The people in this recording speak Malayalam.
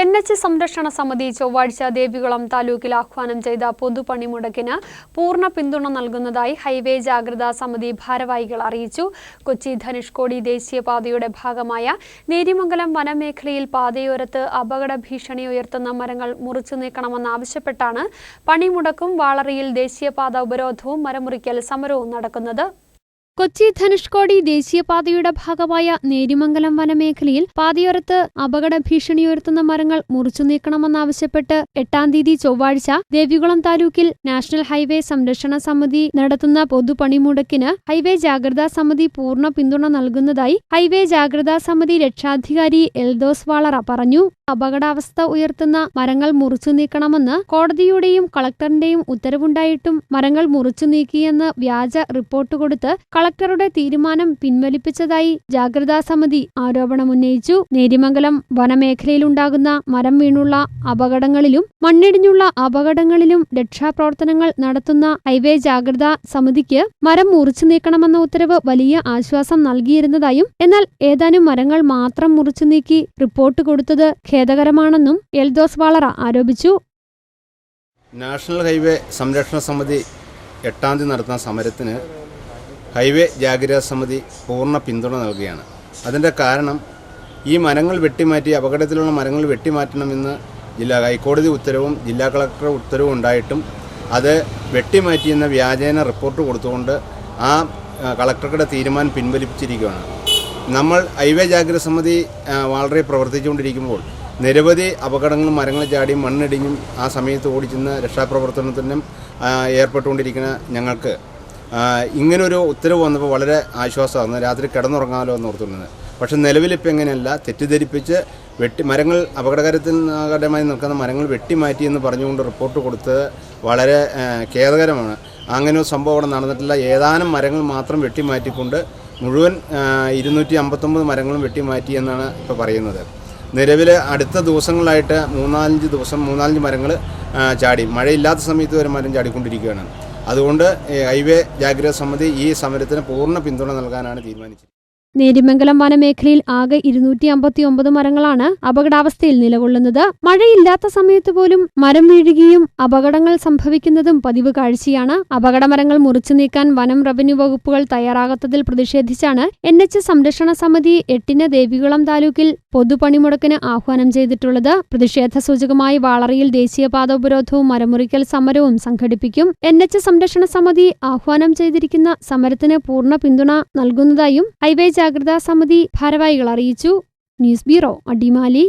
എൻ എച്ച് സംരക്ഷണ സമിതി ചൊവ്വാഴ്ച ദേവികുളം താലൂക്കിൽ ആഹ്വാനം ചെയ്ത പൊതുപണിമുടക്കിന് പൂർണ പിന്തുണ നൽകുന്നതായി ഹൈവേ ജാഗ്രതാ സമിതി ഭാരവാഹികൾ അറിയിച്ചു. കൊച്ചി ധനുഷ്കോടി ദേശീയപാതയുടെ ഭാഗമായ നേരിമംഗലം വനമേഖലയിൽ പാതയോരത്ത് അപകട ഭീഷണി ഉയർത്തുന്ന മരങ്ങൾ മുറിച്ചു നീക്കണമെന്നാവശ്യപ്പെട്ടാണ് പണിമുടക്കും വാളറിയിൽ ദേശീയപാത ഉപരോധവും മരമുറിക്കൽ സമരവും നടക്കുന്നത്. കൊച്ചി ധനുഷ്കോടി ദേശീയപാതയുടെ ഭാഗമായ നേരിമംഗലം വനമേഖലയിൽ പാതയോരത്ത് അപകട ഭീഷണിയുയർത്തുന്ന മരങ്ങൾ മുറിച്ചു നീക്കണമെന്നാവശ്യപ്പെട്ട് എട്ടാം തീയതി ചൊവ്വാഴ്ച ദേവികുളം താലൂക്കിൽ നാഷണൽ ഹൈവേ സംരക്ഷണ സമിതി നടത്തുന്ന പൊതുപണിമുടക്കിന് ഹൈവേ ജാഗ്രതാ സമിതി പൂർണ പിന്തുണ നൽകുന്നതായി ഹൈവേ ജാഗ്രതാ സമിതി രക്ഷാധികാരി എൽദോസ് വാളറ പറഞ്ഞു. അപകടാവസ്ഥ ഉയർത്തുന്ന മരങ്ങൾ മുറിച്ചു നീക്കണമെന്ന് കോടതിയുടെയും കളക്ടറിന്റെയും ഉത്തരവുണ്ടായിട്ടും മരങ്ങൾ മുറിച്ചു നീക്കിയെന്ന് വ്യാജ റിപ്പോർട്ട് കൊടുത്ത് കളക്ടറുടെ തീരുമാനം പിൻവലിപ്പിച്ചതായി ജാഗ്രതാ സമിതി ആരോപണമുന്നയിച്ചു നേരിമംഗലം വനമേഖലയിലുണ്ടാകുന്ന മരം വീണുള്ള അപകടങ്ങളിലും മണ്ണിടിഞ്ഞുള്ള അപകടങ്ങളിലും രക്ഷാപ്രവർത്തനങ്ങൾ നടത്തുന്ന ഹൈവേ ജാഗ്രതാ സമിതിക്ക് മരം മുറിച്ചു നീക്കണമെന്ന ഉത്തരവ് വലിയ ആശ്വാസം നൽകിയിരുന്നതായും എന്നാൽ ഏതാനും മരങ്ങൾ മാത്രം മുറിച്ചു നീക്കി റിപ്പോർട്ട് കൊടുത്തത് ഖേദകരമാണെന്നും എൽദോസ് വാളറ ആരോപിച്ചു. നാഷണൽ ഹൈവേ സംരക്ഷണ സമിതി എട്ടാം തീയതി നടത്തുന്ന സമരത്തിന് ഹൈവേ ജാഗ്രതാ സമിതി പൂർണ പിന്തുണ നൽകുകയാണ്. അതിന്റെ കാരണം ഈ മരങ്ങൾ വെട്ടിമാറ്റി അപകടത്തിലുള്ള മരങ്ങൾ വെട്ടിമാറ്റണമെന്ന് ജില്ലാ ഹൈക്കോടതി ഉത്തരവും ജില്ലാ കളക്ടർ ഉത്തരവും ഉണ്ടായിട്ടും അത് വെട്ടിമാറ്റിയെന്ന വ്യാജേന റിപ്പോർട്ട് കൊടുത്തുകൊണ്ട് ആ കളക്ടർക്കിടെ തീരുമാനം പിൻവലിപ്പിച്ചിരിക്കുകയാണ്. നമ്മൾ ഹൈവേ ജാഗ്രത സമിതി വളരെ പ്രവർത്തിച്ചുകൊണ്ടിരിക്കുമ്പോൾ നിരവധി അപകടങ്ങളും മരങ്ങൾ ചാടിയും മണ്ണിടിഞ്ഞും ആ സമയത്ത് ഓടിച്ചെന്ന് രക്ഷാപ്രവർത്തനത്തിനും ഏർപ്പെട്ടുകൊണ്ടിരിക്കുന്ന ഞങ്ങൾക്ക് ഇങ്ങനൊരു ഉത്തരവ് വന്നപ്പോൾ വളരെ ആശ്വാസമായിരുന്നു. രാത്രി കിടന്നുറങ്ങാമല്ലോ എന്ന് ഓർത്തുകൊണ്ടിരുന്നത്. പക്ഷെ നിലവിലിപ്പോൾ എങ്ങനെയല്ല തെറ്റിദ്ധരിപ്പിച്ച് വെട്ടി മരങ്ങൾ അപകടകരമായി നിൽക്കുന്ന മരങ്ങൾ വെട്ടിമാറ്റി എന്ന് പറഞ്ഞുകൊണ്ട് റിപ്പോർട്ട് കൊടുത്തത് വളരെ ഖേദകരമാണ്. അങ്ങനെ ഒരു സംഭവം അവിടെ നടന്നിട്ടില്ല. ഏതാനും മരങ്ങൾ മാത്രം വെട്ടിമാറ്റിക്കൊണ്ട് മുഴുവൻ ഇരുന്നൂറ്റി അമ്പത്തൊമ്പത് മരങ്ങളും വെട്ടിമാറ്റി എന്നാണ് ഇപ്പോൾ പറയുന്നത്. നിലവിൽ അടുത്ത ദിവസങ്ങളായിട്ട് മൂന്നാലഞ്ച് ദിവസം മൂന്നാലഞ്ച് മരങ്ങൾ ചാടി. മഴയില്ലാത്ത സമയത്ത് വരെ മരം ചാടിക്കൊണ്ടിരിക്കുകയാണ്. അതുകൊണ്ട് ഹൈവേ ജാഗ്രത സമിതി ഈ സമരത്തിന് പൂർണ പിന്തുണ നൽകാനാണ് തീരുമാനിച്ചത് നേരിമംഗലം വനമേഖലയിൽ ആകെ ഇരുന്നൂറ്റി അമ്പത്തി ഒമ്പത് മരങ്ങളാണ് അപകടാവസ്ഥയിൽ നിലകൊള്ളുന്നത്. മഴയില്ലാത്ത സമയത്ത് പോലും മരം വീഴുകയും അപകടങ്ങൾ സംഭവിക്കുന്നതും പതിവ് കാഴ്ചയാണ്. അപകടമരങ്ങൾ മുറിച്ചു നീക്കാൻ വനം റവന്യൂ വകുപ്പുകൾ തയ്യാറാകാത്തതിൽ പ്രതിഷേധിച്ചാണ് എൻ എച്ച് സംരക്ഷണ സമിതി എട്ടിന് ദേവികുളം താലൂക്കിൽ പൊതുപണിമുടക്കിന് ആഹ്വാനം ചെയ്തിട്ടുള്ളത്. പ്രതിഷേധ സൂചകമായി വാളറിയിൽ ദേശീയപാത ഉപരോധവും മരമുറിക്കൽ സമരവും സംഘടിപ്പിക്കും. എൻ എച്ച് സംരക്ഷണ സമിതി ആഹ്വാനം ചെയ്തിരിക്കുന്ന സമരത്തിന് പൂർണ പിന്തുണ നൽകുന്നതായും ഹൈവേ ജാഗ്രതാ സമിതി ഭാരവാഹികൾ അറിയിച്ചു. News bureau Adimali.